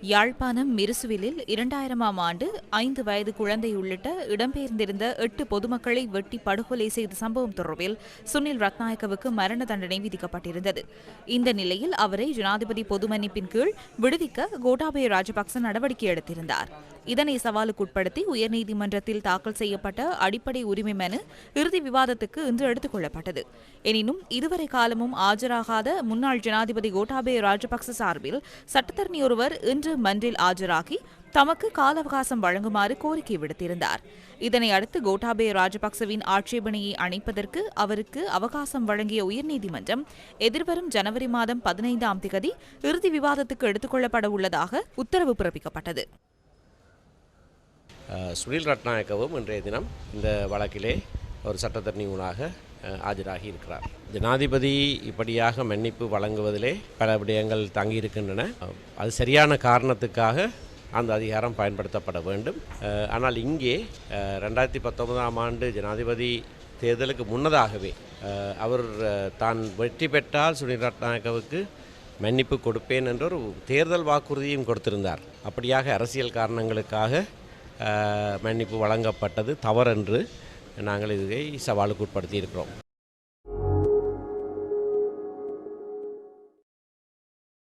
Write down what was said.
யாழ்ப்பாணம் மிருசுவிலில் இரண்டாயிரமாம் ஆண்டு ஐந்து வயது குழந்தை உள்ளிட்ட இடம்பெயர்ந்திருந்த எட்டு பொதுமக்களை வெட்டி படுகொலை செய்த சம்பவம் தொடர்பில் சுனில் ரத்நாயக்கவுக்கு மரண தண்டனை விதிக்கப்பட்டிருந்தது. இந்த நிலையில் அவரை ஜனாதிபதி பொது மன்னிப்பின் கீழ் விடுவிக்க கோட்டாபய ராஜபக்ச நடவடிக்கை எடுத்திருந்தார். இதனை சவாலுக்குட்படுத்தி உயர்நீதிமன்றத்தில் தாக்கல் செய்யப்பட்ட அடிப்படை உரிமை மனு இறுதி விவாதத்துக்கு இன்று எடுத்துக் கொள்ளப்பட்டது. எனினும் இதுவரை காலமும் ஆஜராகாத முன்னாள் ஜனாதிபதி கோட்டாபய ராஜபக்ச சார்பில் சட்டத்தரணி ஒருவர் இன்று இன்று மன்றில் ஆஜராகி தமக்கு கால அவகாசம் வழங்குமாறு கோரிக்கை விடுத்திருந்தார். இதனை அடுத்து கோட்டாபே ராஜபக்சவின் ஆட்சேபனையை அணைப்பதற்கு அவருக்கு அவகாசம் வழங்கிய உயர்நீதிமன்றம் எதிர்வரும் ஜனவரி மாதம் பதினைந்தாம் திகதி இறுதி விவாதத்துக்கு எடுத்துக் கொள்ளப்பட உள்ளதாக உத்தரவு பிறப்பிக்கப்பட்டது. சுனில் ரட்நாயக்கவும் இன்றைய தினம் இந்த வழக்கிலே ஒரு சட்டத்தரணி ஆஜராகி இருக்கிறார். ஜனாதிபதி இப்படியாக மன்னிப்பு வழங்குவதிலே பல விடயங்கள் தங்கியிருக்கின்றன. அது சரியான காரணத்துக்காக அந்த அதிகாரம் பயன்படுத்தப்பட வேண்டும். ஆனால் இங்கே ரெண்டாயிரத்தி பத்தொன்பதாம் ஆண்டு ஜனாதிபதி தேர்தலுக்கு முன்னதாகவே அவர் தான் வெற்றி பெற்றால் சுனில் ரட்நாயக்கவுக்கு மன்னிப்பு கொடுப்பேன் என்ற ஒரு தேர்தல் வாக்குறுதியும் கொடுத்திருந்தார். அப்படியாக அரசியல் காரணங்களுக்காக மன்னிப்பு வழங்கப்பட்டது தவறென்று நாங்கள் இதை சவாலுக்கு உட்படுத்தி இருக்கிறோம்